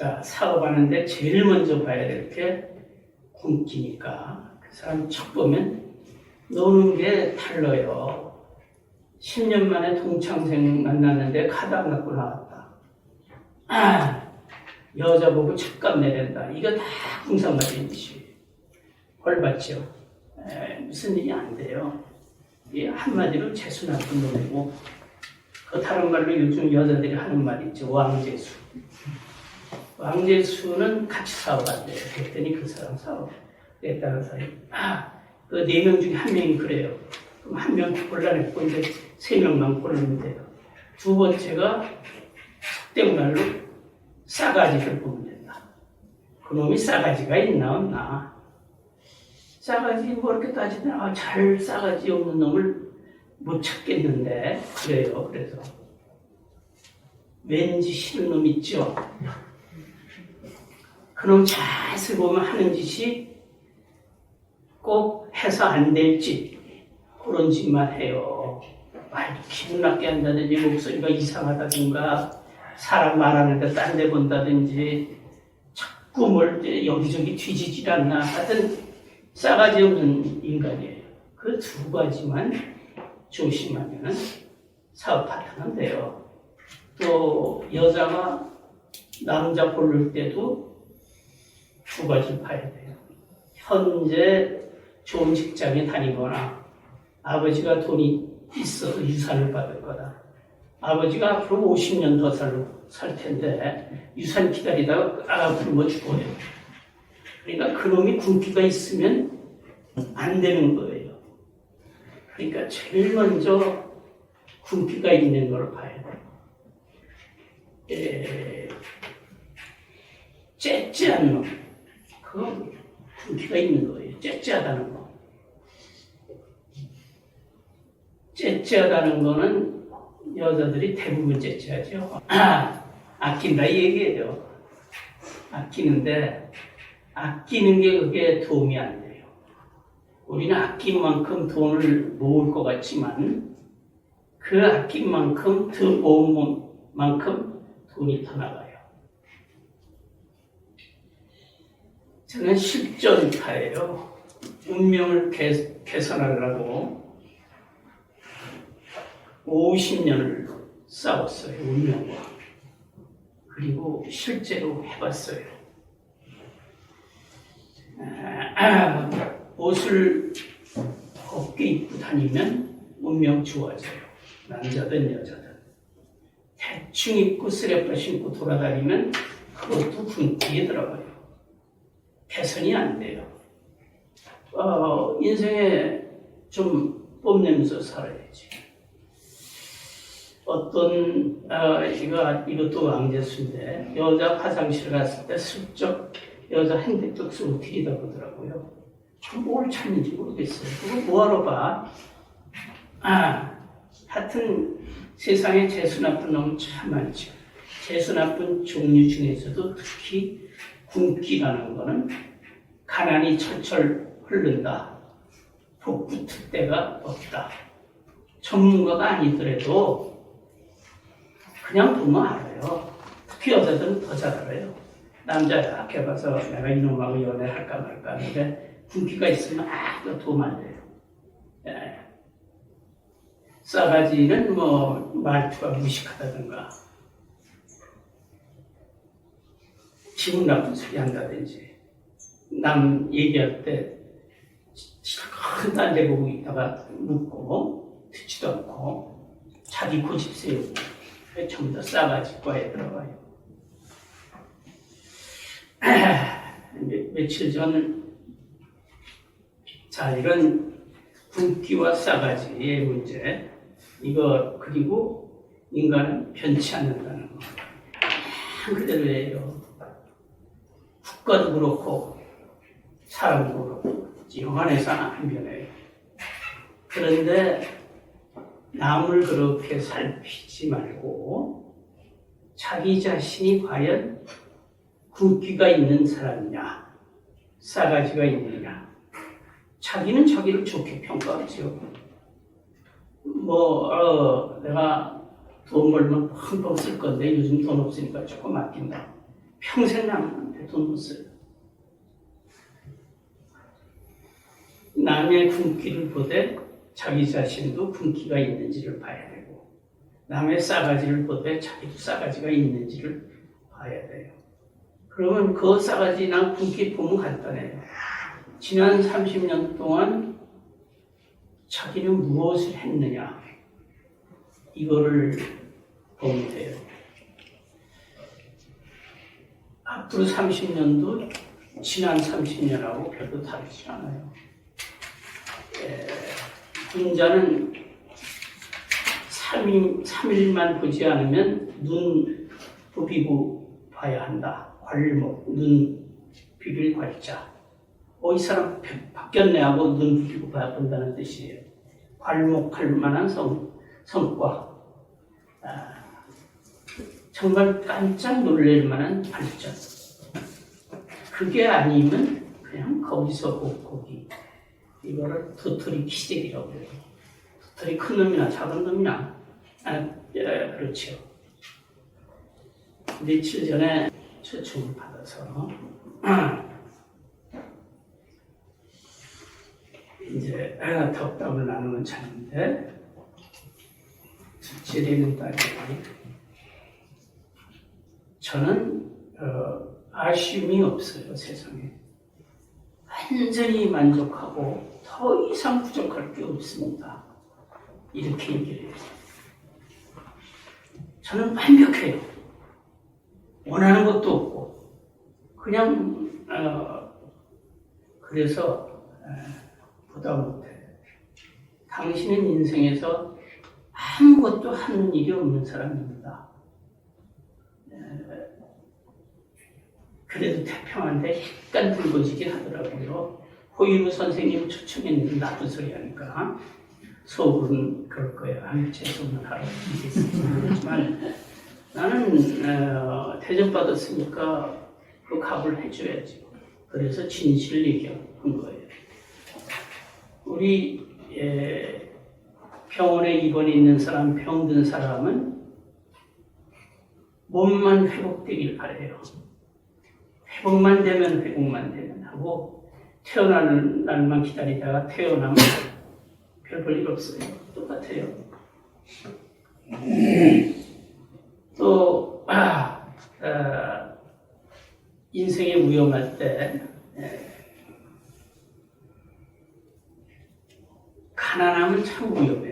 자, 사업하는데 제일 먼저 봐야 될 게 굶기니까 그 사람 척 보면 노는 게 달라요. 10년 만에 동창생 만났는데 카드 안 갖고 나왔다. 아, 여자 보고 척값 내린다. 이거 다 궁상맞은 짓이. 벌 받죠. 에, 무슨 일이 안 돼요. 이 한마디로 재수 나쁜 놈이고 그 다른 말로 요즘 여자들이 하는 말이 있죠. 왕재수. 왕재수는 같이 사업 안 돼요. 그랬더니 그 사람 사업 냈다는 사람이 아, 그 네 명 중에 한 명이 그래요. 그럼 한명 골라냈고 이제 세 명만 고르면 돼요. 두 번째가 속된말로 싸가지를 보면 된다. 그놈이 싸가지가 있나 없나. 싸가지 뭐 이렇게 따지면 아, 잘 싸가지 없는 놈을 못 찾겠는데 그래요. 그래서 왠지 싫은 놈 있죠. 그놈 잘 쓰고 보면 하는 짓이 꼭 해서 안 될지 그런 짓만 해요. 말도 기분 나게 한다든지 목소리가 이상하다든가 사람 말하는데 딴 데 본다든지 자꾸 뭘 여기저기 뒤지질 않나 하여튼 싸가지 없는 인간이에요. 그 두 가지만 조심하면 사업 파트는 돼요. 또 여자가 남자 고를 때도 봐야 돼요. 현재 좋은 직장에 다니거나 아버지가 돈이 있어서 유산을 받을 거다. 아버지가 앞으로 50년 더 살, 살 텐데 유산 기다리다가 아 굶어 죽어요. 그러니까 그놈이 굶기가 있으면 안 되는 거예요. 그러니까 제일 먼저 굶기가 있는 걸 봐야 돼요. 에, 째째한 놈. 그건 굶기가 있는 거예요. 째째하다는 거. 째째하다는 거는 여자들이 대부분 째째하죠. 아, 아낀다 이 얘기예요. 아끼는데 아끼는 게 그게 도움이 안 돼요. 우리는 아낀 만큼 돈을 모을 것 같지만 그 아낀 만큼 더 모은 만큼 돈이 더 나가요. 저는 실전파예요. 운명을 개, 개선하려고 50년을 싸웠어요, 운명과. 그리고 실제로 해봤어요. 아, 옷을 곱게 입고 다니면 운명 좋아져요. 남자든 여자든. 대충 입고 쓰레빠 신고 돌아다니면 그것도 분기에 들어가요. 개선이 안 돼요. 어, 인생에 좀 뽐내면서 살아야지. 어떤 아, 이거 이것도 왕재수인데 여자 화장실 갔을 때 슬쩍 여자 핸드백 쓰고 들이다 보더라고요. 뭘 찾는지 모르겠어요. 그거 뭐하러 봐? 아, 하여튼 세상에 재수 나쁜 놈은 참 많죠. 재수 나쁜 종류 중에서도 특히 굶기라는 거는 가난이 철철 흐른다. 복 붙을 데가 없다. 전문가가 아니더라도 그냥 보면 알아요. 특히 여자들은 더 잘 알아요. 남자 학교 가서 내가 이놈하고 연애를 할까 말까 하는데 굶기가 있으면 아무 도움 안 돼요. 예. 싸가지는 뭐 말투가 무식하다든가 기분 나쁜 소리 한다든지 남 얘기할 때 큰딴데 보고 있다가 묻고 듣지도 않고 자기 고집 세우고 전부 다 싸가지 과에 들어가요. 며- 며칠 전, 자, 이런 굶기와 싸가지의 문제, 이거, 그리고 인간은 변치 않는다는 거. 한 그대로예요. 국가도 그렇고, 사람도 그렇고, 영안에서 안 변해요. 그런데, 남을 그렇게 살피지 말고, 자기 자신이 과연 굶기가 있는 사람이냐, 싸가지가 있느냐. 자기는 자기를 좋게 평가하죠. 뭐, 어, 내가 돈 벌면 펑펑 쓸 건데 요즘 돈 없으니까 조금 아낀다. 평생 남한 써요. 남의 굶기를 보되 자기 자신도 굶기가 있는지를 봐야 되고 남의 싸가지를 보되 자기도 싸가지가 있는지를 봐야 돼요. 그러면 그 싸가지나 굶기 보면 간단해요. 지난 30년 동안 자기는 무엇을 했느냐 이거를 보면 돼요. 앞으로 30년도 지난 30년하고 별로 다르지 않아요. 에, 군자는 3일, 3일만 보지 않으면 눈 부비고 봐야 한다. 괄목, 눈 비빌 괄자. 어, 이 사람 바- 바뀌었네 하고 눈 부비고 봐야 본다는 뜻이에요. 괄목할 만한 성, 성과. 아, 정말 깜짝 놀랄 만한 발전. 그게 아니면 그냥 거기서 거기. 이거를 도토리 기색이라고 해요. 도토리 큰 놈이나 작은 놈이나. 아, 예, 그렇죠. 며칠 전에 초청을 받아서 이제 덕담을 나누는 차인데 둘째 되는 딸이 저는 어, 아쉬움이 없어요 세상에. 완전히 만족하고 더 이상 부족할 게 없습니다. 이렇게 얘기를 해요. 저는 완벽해요. 원하는 것도 없고. 그냥 어, 그래서 에, 보다 못해. 당신은 인생에서 아무것도 하는 일이 없는 사람입니다. 에, 그래도 태평한데 약간 붉어지긴 하더라고요. 호일우 선생님 초청했는데 나쁜 소리 하니까 속은 그럴 거예요. 죄송을 하라고 얘기했지만 나는 어, 대접 받았으니까 그 값을 해줘야지. 그래서 진실을 얘기한 거예요. 우리 예, 병원에 입원해 있는 사람, 병든 사람은 몸만 회복되길 바래요. 회복만 되면 회복만 되면 하고 태어나는 날만 기다리다가 태어나면 별 볼 일 없어요. 똑같아요. 또 아, 어, 인생에 위험할 때 에, 가난하면 참 위험해요.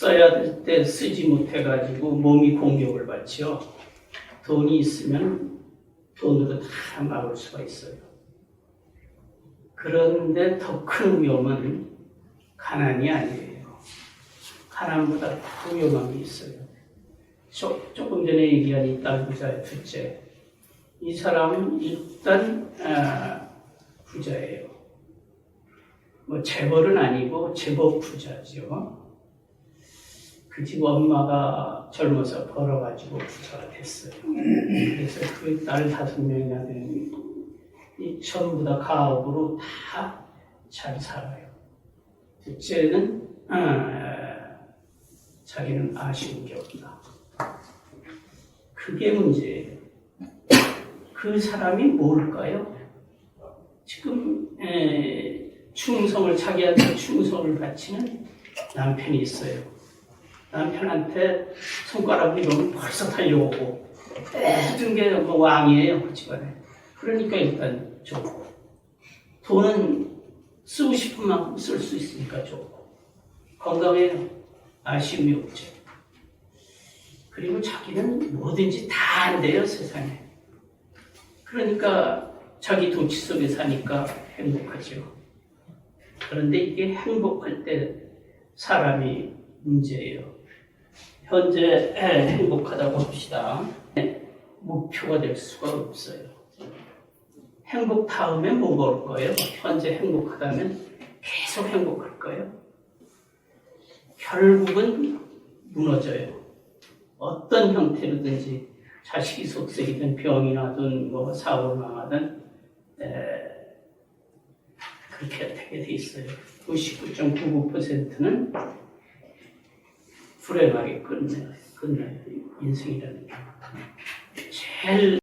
써야 될 때 쓰지 못해가지고 몸이 공격을 받죠. 돈이 있으면 돈으로 다 막을 수가 있어요. 그런데 더 큰 위험은 가난이 아니에요. 가난보다 더 위험한 게 있어요. 조, 조금 전에 얘기한 이 딸 부자의 둘째. 이 사람은 일단 아, 부자예요. 뭐 재벌은 아니고 제법 부자죠. 그 집 엄마가 젊어서 벌어가지고 부자가 됐어요. 그래서 그 딸 다섯 명이나 되는 이 전부 다 가업으로 다 잘 살아요. 둘째는 아, 자기는 아쉬운 게 없다. 그게 문제예요. 그 사람이 뭘까요? 지금 에, 충성을 자기한테 충성을 바치는 남편이 있어요. 남편한테 손가락을 이러면 벌써 달려오고 모든 게뭐 왕이에요 그 집안에. 그러니까 일단 좋고 돈은 쓰고 싶은 만큼 쓸 수 있으니까 좋고 건강해요. 아쉬움이 없죠. 그리고 자기는 뭐든지 다 안 돼요 세상에. 그러니까 자기 도치 속에 사니까 행복하죠. 그런데 이게 행복할 때 사람이 문제예요. 현재 행복하다고 합시다. 목표가 될 수가 없어요. 행복 다음에 뭐가 올 거예요? 현재 행복하다면 계속 행복할 거예요? 결국은 무너져요. 어떤 형태로든지 자식이 속썩이든 병이 나든 뭐 사고를 망하든 에, 그렇게 되게 돼 있어요. 99.99%는 불행하게 끝내요. 끝내요. 인생이라는 게. 제일